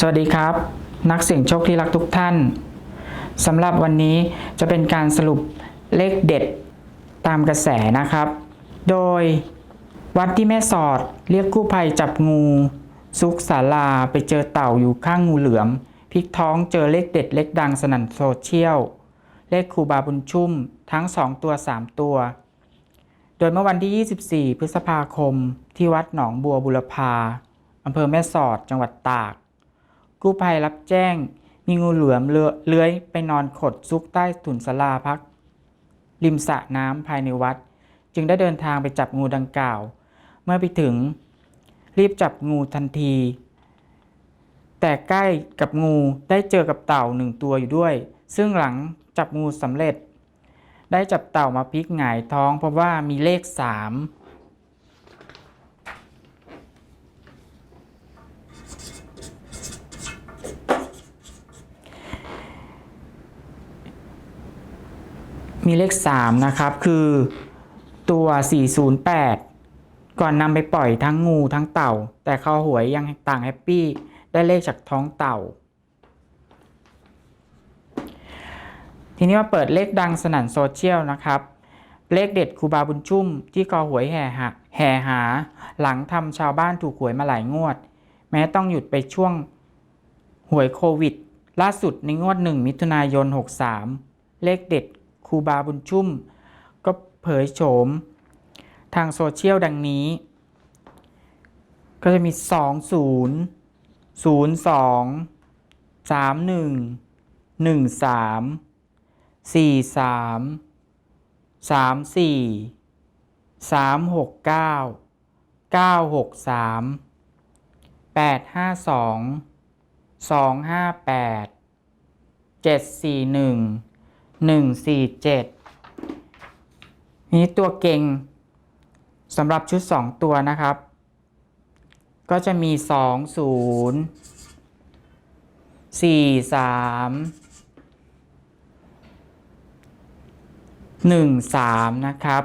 สวัสดีครับ นักเสี่ยงโชคที่รักทุกท่านสำหรับวันนี้จะเป็นการสรุปเลขเด็ดตามกระแสนะครับ โดยวัดที่แม่สอดเรียกกู้ภัยจับงู ซุกศาลาไปเจอเต่าอยู่ข้างงูเหลือมพลิกท้องเจอเลขเด็ดเลขดังสนั่นโซเชียล เลขครูบาบุญชุ่มทั้ง 2 ตัว 3 ตัว โดยเมื่อวันที่ 24 พฤษภาคมที่วัดหนองบัวบุรพาอำเภอแม่สอดจังหวัดตาก กู้ภัยรับแจ้ง มีงูเหลือมเลื้อยไปนอนขดซุกใต้ถุนศาลาพัก ริมสระน้ำภายในวัด จึงได้เดินทางไปจับงูดังกล่าว เมื่อไปถึง รีบจับงูทันที แต่ใกล้กับงูได้เจอกับเต่าหนึ่งตัวอยู่ด้วย ซึ่งหลังจับงูสำเร็จ ได้จับเต่ามาพลิกหงายท้องเพราะว่ามีเลขสาม มีเลข 3 นะครับ คือตัว 408 ก่อนนำไปปล่อยทั้งงูทั้งเต่า แต่เขาหวยยังต่างแฮปปี้ ได้เลขจากท้องเต่า ทีนี้มาเปิดเลขดังสนั่นโซเชียลนะครับ เลขเด็ดครูบาบุญชุ่ม ที่กอหวยแห่หาแห่หา หลังทำชาวบ้านถูกหวยมาหลายงวด แม้ต้องหยุดไปช่วงหวยโควิด ล่าสุดในงวด 1 มิถุนายน 63 เลขเด็ด ครูบาบุญชุ่ม ก็เผยโฉม ทางโซเชียลดังนี้ ก็จะมี 20 02 31 13 43 34 369 963 852 258 741 147นี้ตัวเก่งสำหรับชุด2ตัวนะครับ ก็จะมี2 0 4 3 1 3นะครับ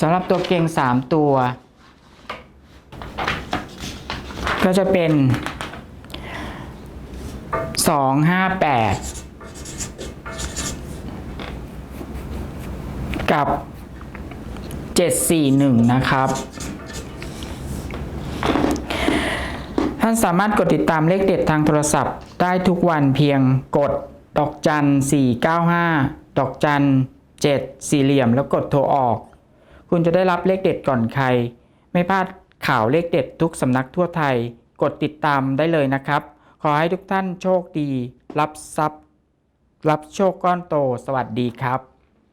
สำหรับตัวเก่ง3ตัว ก็จะเป็น สองห้าแปดกับเจ็ดสี่หนึ่งนะครับ ท่านสามารถกดติดตามเลขเด็ดทางโทรศัพท์ ได้ทุกวันเพียงกดดอกจัน 495 ดอกจัน 7 สี่เหลี่ยมแล้วกดโทรออก คุณจะได้รับเลขเด็ดก่อนใคร ไม่พลาดข่าวเลขเด็ดทุกสำนักทั่วไทย กดติดตามได้เลยนะครับ ขอให้ทุกท่านโชคดี รับทรัพย์ รับโชคก้อนโต สวัสดีครับ